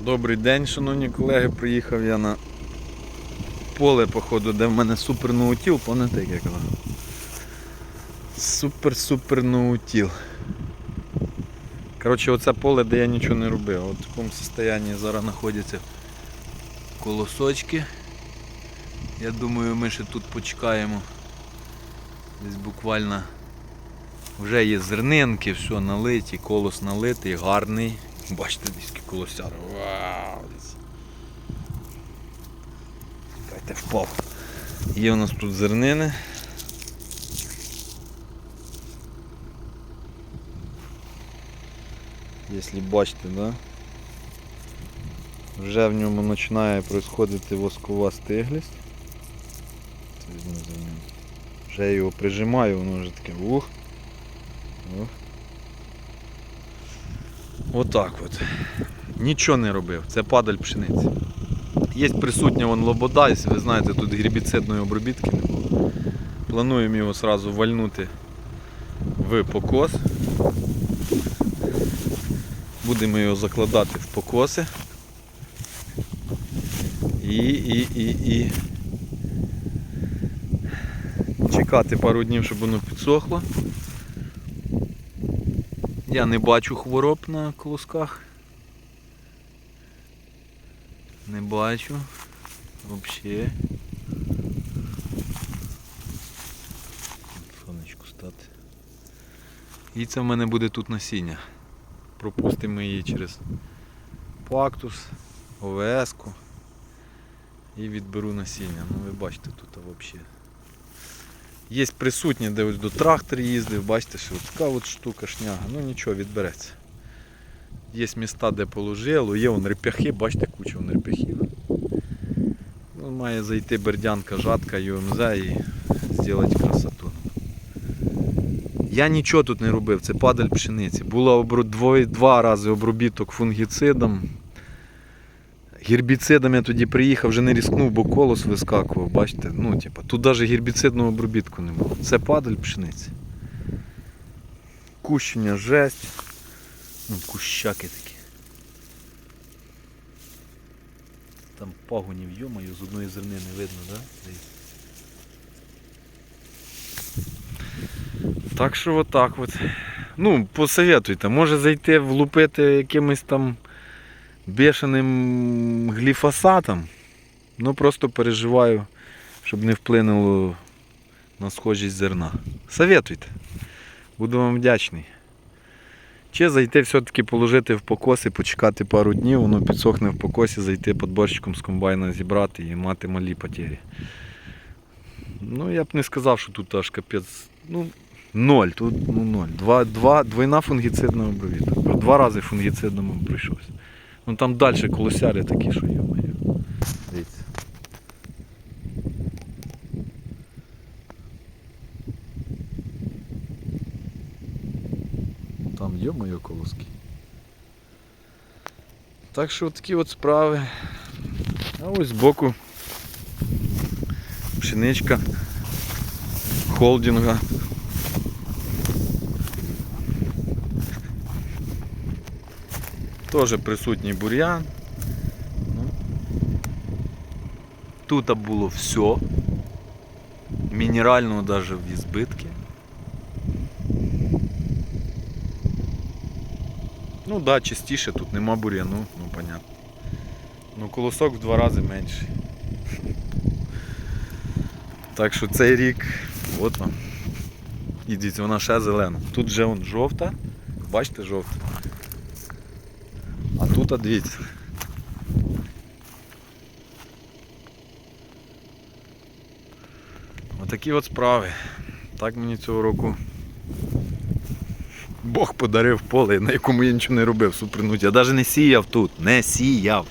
Добрий день, шановні колеги. Приїхав я на поле, походу, де в мене супер ноутіл, пам'ятаєте, як я? Супер-супер ноутіл. Коротше, оце поле, де я нічого не робив. От в такому стані зараз знаходяться колосочки. Я думаю, ми ще тут почекаємо. Десь буквально вже є зернинки, все налиті, колос налитий, гарний. Бачите, десь колосяр. Вау! Чекайте, впав. Є у нас тут зернини. Якщо бачите, да? Вже в ньому починає происходити воскова стиглість. Вже я його прижимаю, воно вже таке ух. Ух. Отак от. Нічого не робив. Це падаль пшениці. Є присутня вон лобода, якщо ви знаєте, тут гербіцидної обробітки не було. Плануємо його одразу вальнути в покос. Будемо його закладати в покоси. І, і, і, і чекати пару днів, щоб воно підсохло. Я не бачу хвороб на колосках. Не бачу. Взагалі. Сонечку стати. І це в мене буде тут насіння. Пропустимо її через пактус, ОВС-ку і відберу насіння. Ну ви бачите тут взагалі. Є присутні, де до трактор їздив, бачите, що така от штука шняга, ну нічого, відбереться. Є міста, де положило, є вон реп'яхи, бачите, куча вон реп'яхів. Ну, має зайти бердянка, жатка, ЮМЗ і зробити красоту. Я нічого тут не робив, це падаль пшениці. Було обру... двоє, два рази обробіток фунгіцидом. Гербіцидом тоді приїхав, вже не різкнув, бо колос вискакував, бачите, ну, типа, тут навіть гербіцидного обробітку не було. Це падаль пшениці. Кущення жесть. Ну, кущаки такі. Там пагонів йомаю, з одної зерни не видно, да? Дивіться. Так що отак от. Ну, посоветуйте, може зайти влупити якимось там бешеним гліфосатом. Ну просто переживаю, щоб не вплинуло на схожість зерна. Советуйте. Буду вам вдячний. Чи зайти все-таки положити в покос і почекати пару днів, воно підсохне в покосі, зайти подборщиком з комбайна зібрати і мати малі потері. Ну, я б не сказав, що тут аж капець. Ну, ноль, тут ну, ноль. Два, два, двойна фунгіцидна обровітка. Два рази фунгіцидному прийшовся. Ну там далі колосярі такі, що йомаю. Дивіться. Там йомаю колоски. Так що такі от справи. А ось збоку пшеничка холдинга. Теж присутній бур'ян. Ну. Тут було все. Мінерального навіть в ізбитки. Ну да, частіше тут нема бур'яну, ну понятно. Ну колосок в два рази менший. Так що цей рік, от вам. І дивіться, вона ще зелена. Тут вже вон жовта. Бачите жовта. А дивіться. Отакі от справи. Так мені цього року Бог подарив поле, на якому я нічого не робив, супринуть. Я навіть не сіяв тут, не сіяв.